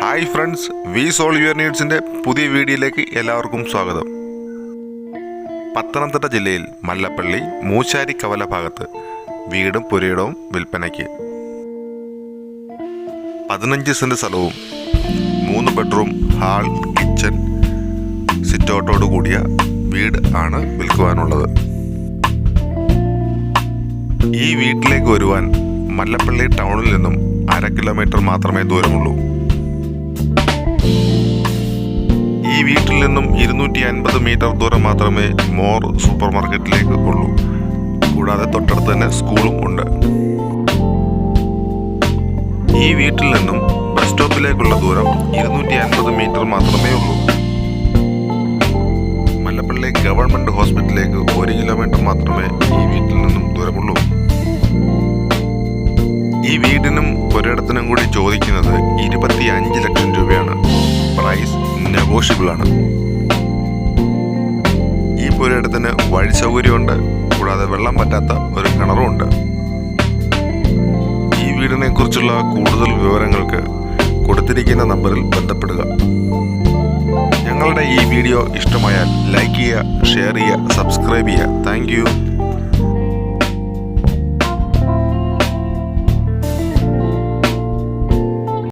Hi friends we solve your നീഡ്സിന്റെ പുതിയ വീഡിയോയിലേക്ക് എല്ലാവർക്കും സ്വാഗതം. പത്തനംതിട്ട ജില്ലയിൽ മല്ലപ്പള്ളി മൂശാരി കവല ഭാഗത്ത് വീടും പുരയിടവും വിൽപ്പനയ്ക്ക്. പതിനഞ്ച് സെന്റ് സ്ഥലവും മൂന്ന് ബെഡ്റൂം ഹാൾ കിച്ചൺ സിറ്റൗട്ടോട് കൂടിയ വീട് ആണ് വിൽക്കുവാനുള്ളത്. ഈ വീട്ടിലേക്ക് വരുവാൻ മല്ലപ്പള്ളി ടൗണിൽ നിന്നും അര കിലോമീറ്റർ മാത്രമേ ദൂരമുള്ളൂ. ഈ വീട്ടിൽ നിന്നും ഇരുന്നൂറ്റി അൻപത് മീറ്റർ ദൂരം മാത്രമേ മോർ സൂപ്പർ മാർക്കറ്റിലേക്ക് ഉള്ളൂ. കൂടാതെ തൊട്ടടുത്ത് തന്നെ സ്കൂളും ഉണ്ട്. ഈ വീട്ടിൽ നിന്നും ബസ് സ്റ്റോപ്പിലേക്കുള്ള ദൂരം ഇരുന്നൂറ്റി അൻപത് മീറ്റർ മാത്രമേ ഉള്ളൂ. മല്ലപ്പള്ളി ഗവൺമെന്റ് ഹോസ്പിറ്റലിലേക്ക് ഒരു കിലോമീറ്റർ മാത്രമേ ഈ വീടിനും ഒരിടത്തിനും കൂടി ചോദിക്കുന്നത് ഇരുപത്തി അഞ്ച് ലക്ഷം രൂപയാണ്. പ്രൈസ് നെഗോഷ്യബിൾ ആണ്. ഈ പുരയിടത്തിന് വഴി സൗകര്യമുണ്ട്. കൂടാതെ വെള്ളം പറ്റാത്ത ഒരു കിണറുമുണ്ട്. ഈ വീടിനെ കുറിച്ചുള്ള കൂടുതൽ വിവരങ്ങൾക്ക് കൊടുത്തിരിക്കുന്ന നമ്പറിൽ ബന്ധപ്പെടുക. ഞങ്ങളുടെ ഈ വീഡിയോ ഇഷ്ടമായാൽ ലൈക്ക് ചെയ്യുക ഷെയർ ചെയ്യുക സബ്സ്ക്രൈബ് ചെയ്യുക. താങ്ക്